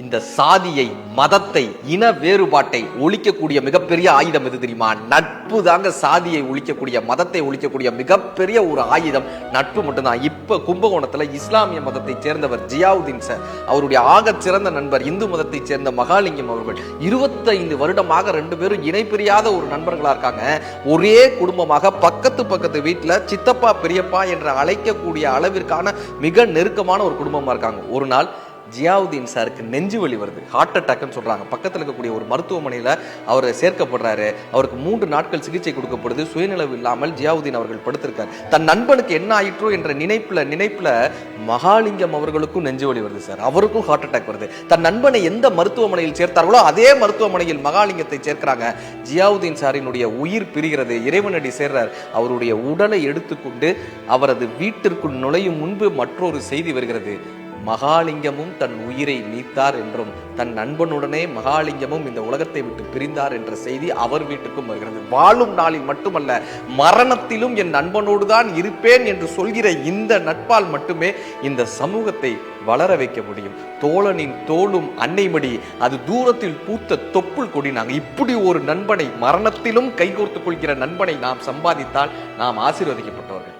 இந்த சாதியை மதத்தை இன வேறுபாட்டை ஒழிக்கக்கூடிய மிகப்பெரிய ஆயுதம் எது தெரியுமா? நட்பு தாங்க சாதியை ஒழிக்கக்கூடிய மதத்தை ஒழிக்கக்கூடிய மிகப்பெரிய ஒரு ஆயுதம். நட்பு மட்டும்தான். இப்ப கும்பகோணத்துல இஸ்லாமிய மதத்தை சேர்ந்தவர் ஜியாவுதீன் சார். அவருடைய ஆகச் சிறந்த நண்பர் இந்து மதத்தை சேர்ந்த மகாலிங்கம் அவர்கள். இருபத்தைந்து வருடமாக ரெண்டு பேரும் இணைப்பிரியாத ஒரு நண்பர்களா இருக்காங்க. ஒரே குடும்பமாக பக்கத்து பக்கத்து வீட்டுல சித்தப்பா பெரியப்பா என்று அழைக்கக்கூடிய அளவிற்கான மிக நெருக்கமான ஒரு குடும்பமா இருக்காங்க. ஒரு நாள் ஜியாவுதீன் சாருக்கு நெஞ்சு வலி வருது. ஹார்ட் அட்டாக்னு சொல்கிறாங்க பக்கத்தில் இருக்கக்கூடிய ஒரு மருத்துவமனையில் அவர் சேர்க்கப்படுறாரு. அவருக்கு மூன்று நாட்கள் சிகிச்சை கொடுக்கப்படுது. சுயநிலவு இல்லாமல் ஜியாவுதீன் அவர்கள் படுத்திருக்கார். தன் நண்பனுக்கு என்ன ஆயிற்றோ என்ற நினைப்பில் நினைப்பில் மகாலிங்கம் அவர்களுக்கும் நெஞ்சு வலி வருது சார் அவருக்கும் ஹார்ட் அட்டாக் வருது. தன் நண்பனை எந்த மருத்துவமனையில் சேர்த்தார்களோ அதே மருத்துவமனையில் மகாலிங்கத்தை சேர்க்கிறாங்க. ஜியாவுதீன் சாரினுடைய உயிர் பிரிகிறது. இறைவனடி சேர்றார். அவருடைய உடலை எடுத்துக்கொண்டு அவரது வீட்டிற்குள் நுழையும் முன்பு மற்றொரு செய்தி வருகிறது. மகாலிங்கமும் தன் உயிரை நீத்தார் என்றும் தன் நண்பனுடனே மகாலிங்கமும் இந்த உலகத்தை விட்டு பிரிந்தார் என்ற செய்தி அவர் வீட்டுக்கும் வருகிறது. வாழும் நாளில் மட்டுமல்ல மரணத்திலும் என் நண்பனோடு தான் இருப்பேன் என்று சொல்கிற இந்த நட்பால் மட்டுமே இந்த சமூகத்தை வளர வைக்க முடியும். தோழனின் தோளும் அன்னைமடி அது தூரத்தில் பூத்த தொப்புள் கொடினாங்க இப்படி ஒரு நண்பனை மரணத்திலும் கைகோர்த்துக் கொள்கிற நண்பனை நாம் சம்பாதித்தால் நாம் ஆசீர்வதிக்கப்பட்டவர்கள்.